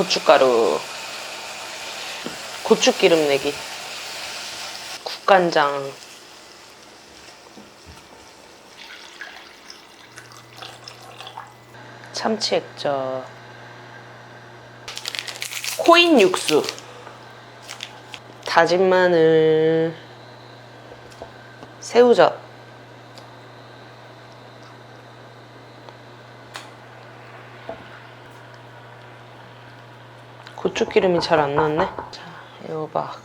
고춧가루, 고추기름 내기, 국간장, 참치 액젓, 코인 육수, 다진 마늘, 새우젓, 고추기름이 잘 안 났네. 자, 애호박.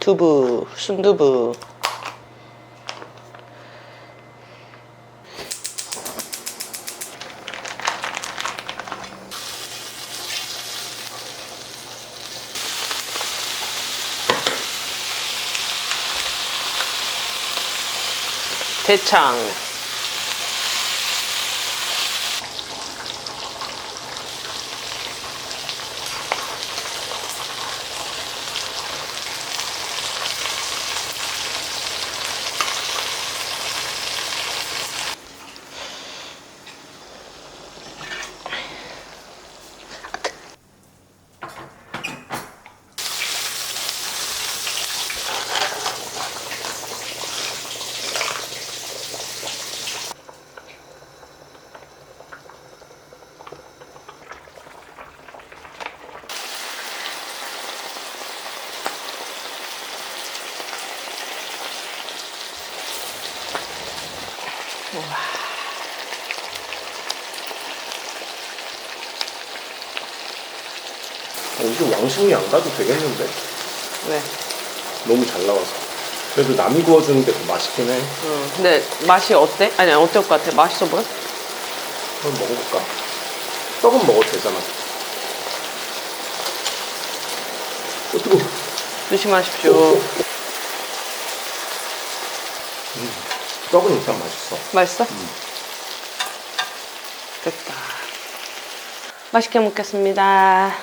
두부, 순두부. 대창. 여기 왕십리 안 가도 되겠는데? 왜? 너무 잘 나와서. 그래도 남이 구워주는 게 더 맛있긴 해. 응. 근데 맛이 어때? 아니 어떨 것 같아? 맛있어 보여? 한번 먹어볼까? 떡은 먹어도 되잖아. 어, 뜨거 조심하십시오. 떡은 일단 맛있어. 맛있어? 됐다. 맛있게 먹겠습니다.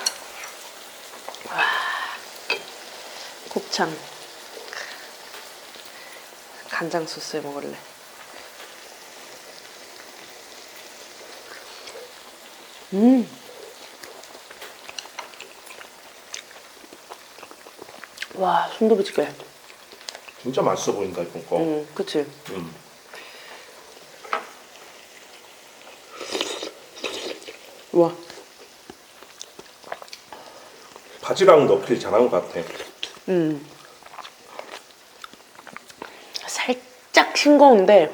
곱창. 간장 소스에 먹을래. 음. 와, 순두부찌개. 진짜 맛있어 보인다, 이번 거. 음, 그치? 음. 와. 바지락 넣길 잘한 것 같아. 음. 살짝 싱거운데.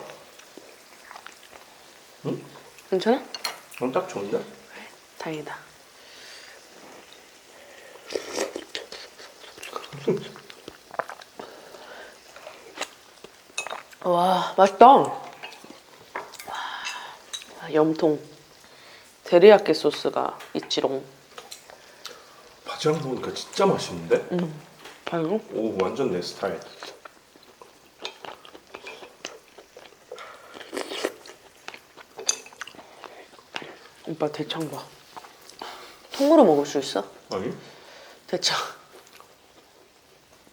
응? 괜찮아? 그럼 딱 좋은데? 다행이다. 와, 맛있다. 와, 염통. 데리야끼 소스가 있지롱. 바지락 먹으니까 진짜 맛있는데? 아이고. 오, 완전 내 스타일. 오빠 대창 봐. 통으로 먹을 수 있어? 아니? 대창.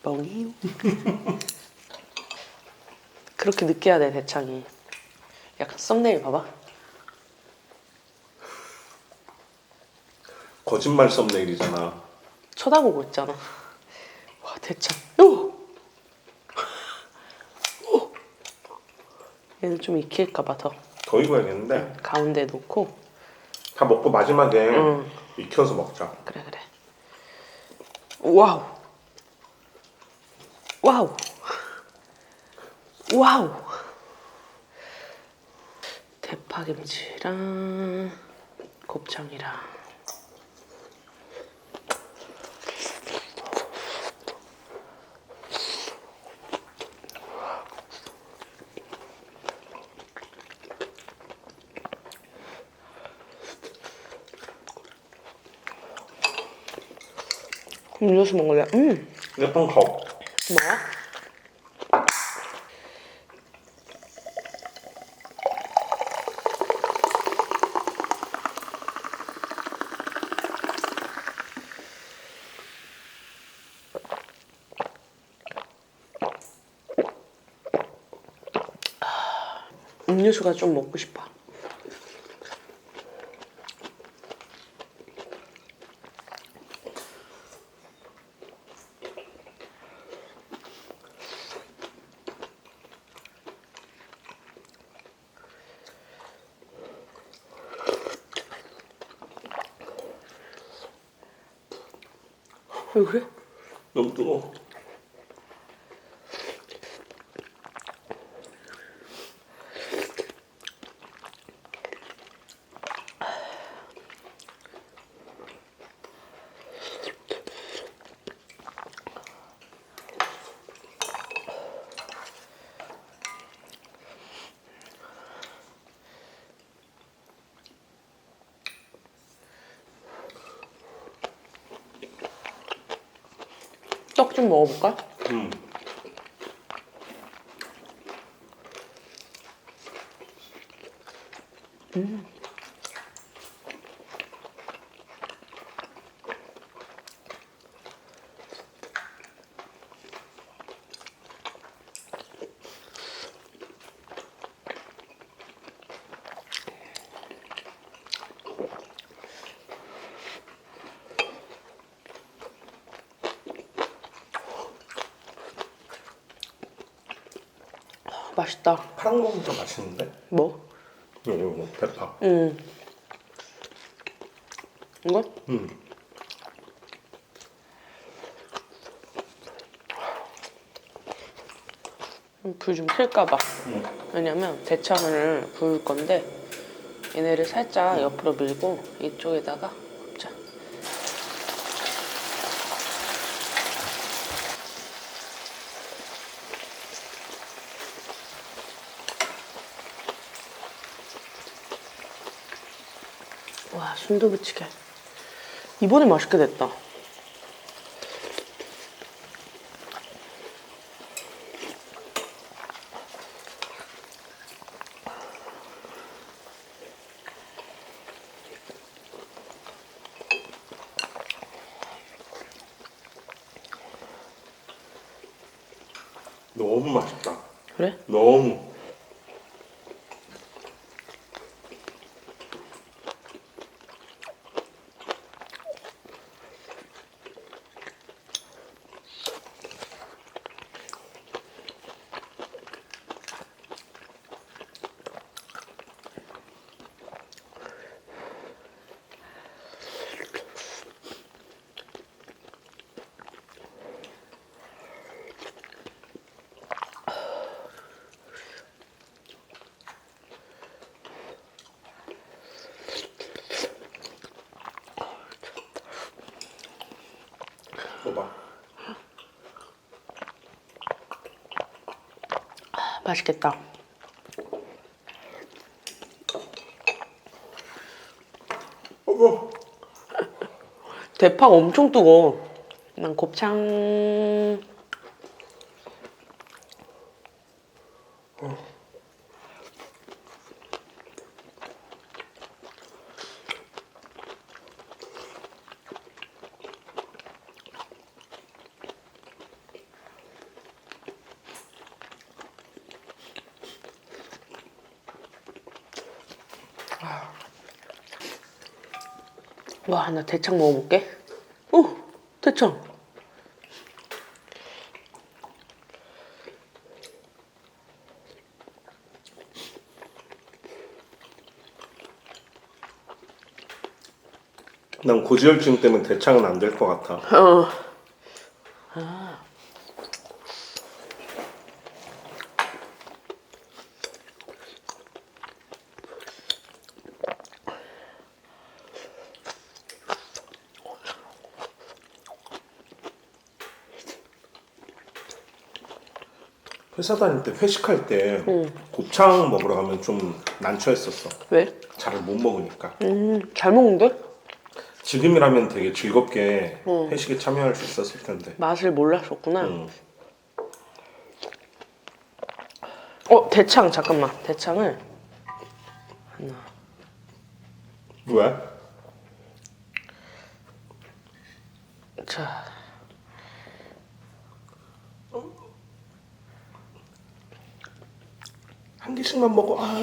멍이요. 그렇게 느껴야 돼 대창이. 약간 썸네일 봐봐. 거짓말 썸네일이잖아. 쳐다보고 있잖아. 와 대창. 요. 오. 얘는 좀 익힐까봐 더 더 익어야겠는데? 가운데 놓고. 다 먹고 마지막에 응. 익혀서 먹자. 그래 그래. 와우. 와우. 와우. 대파김치랑 곱창이랑 음료수 먹을래? 음. 예쁜 컵. 뭐야? 음료수가 좀 먹고 싶어. 왜 그래? 너무 뜨거워. 떡 좀 먹어볼까? 음. 맛있다. 파란 거부터 맛있는데? 뭐? 이거 이거 뭐 대파. 음. 이거? 음. 불 좀 틀까봐. 음. 왜냐면 대창을 부을 건데 얘네를 살짝 옆으로 밀고 이쪽에다가 순두부찌개. 이번에 맛있게 됐다. 너무 맛있다. 그래? 너무. 맛있겠다. 어머. 대파가 엄청 뜨거워. 난 곱창. 와, 나 대창 먹어볼게. 오, 대창. 난 고지혈증 때문에 대창은 안 될 것 같아. 어. 회사 다닐 때 회식할 때 곱창 먹으러 가면 좀 난처했었어. 왜? 잘 못 먹으니까. 음, 잘 먹는데? 지금이라면 되게 즐겁게 회식에 참여할 수 있었을 텐데. 맛을 몰랐었구나. 음. 어, 대창, 잠깐만. 대창을. 왜? 자. 한한 개씩만 먹어. 아.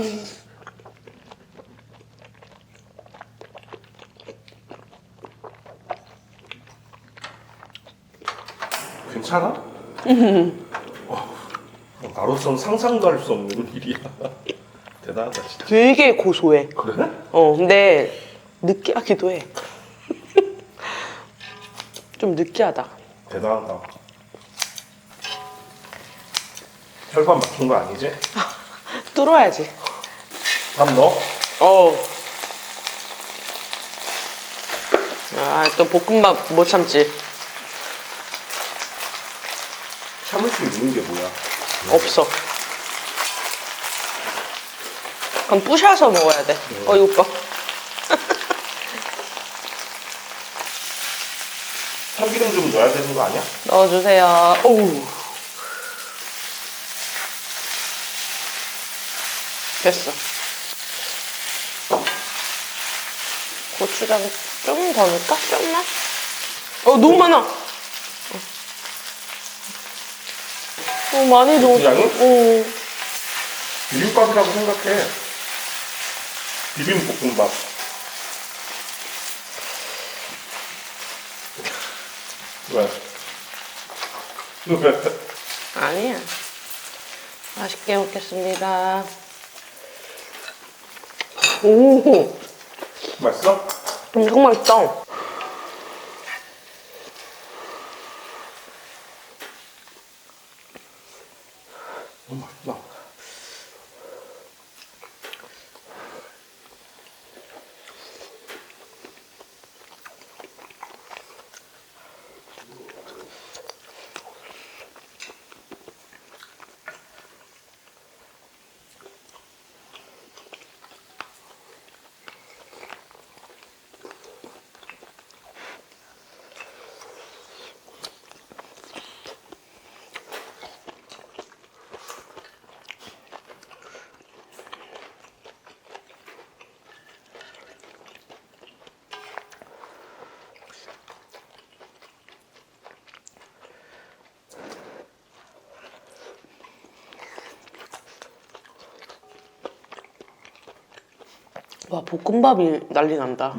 괜찮아? 어, 나로선 상상도 할 수 없는 일이야. 대단하다 진짜. 되게 고소해. 그래? 어, 근데 느끼하기도 해. 좀 느끼하다. 대단하다. 혈관 막힌 거 아니지? 뚫어야지. 밥 넣어? 어. 아, 또 볶음밥 못 참지. 참을 수 있는 게 뭐야? 없어. 그럼 부셔서 먹어야 돼. 어, 이거 봐. 참기름 좀 넣어야 되는 거 아니야? 넣어주세요. 오우. 됐어. 고추장 좀 더 넣을까? 좀만? 어, 너무 많아. 어, 어 많이 넣었어. 어. 비빔밥이라고 생각해. 비빔볶음밥. 왜? 왜? 아니야. 맛있게 먹겠습니다. 오, 맛있어? 엄청 맛있다. 와, 볶음밥이 난리 난다.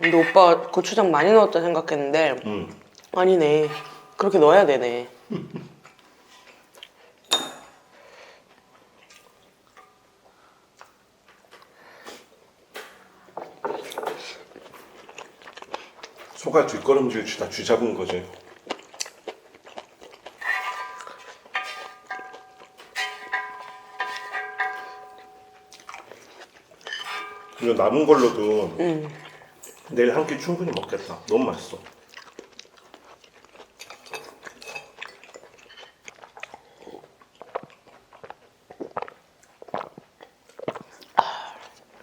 근데 오빠 고추장 많이 넣었다 생각했는데 응. 아니네. 그렇게 넣어야 되네. 소가 뒷걸음질 주다 쥐잡은 거지. 이거 남은 걸로도 내일 한 끼 충분히 먹겠다. 너무 맛있어.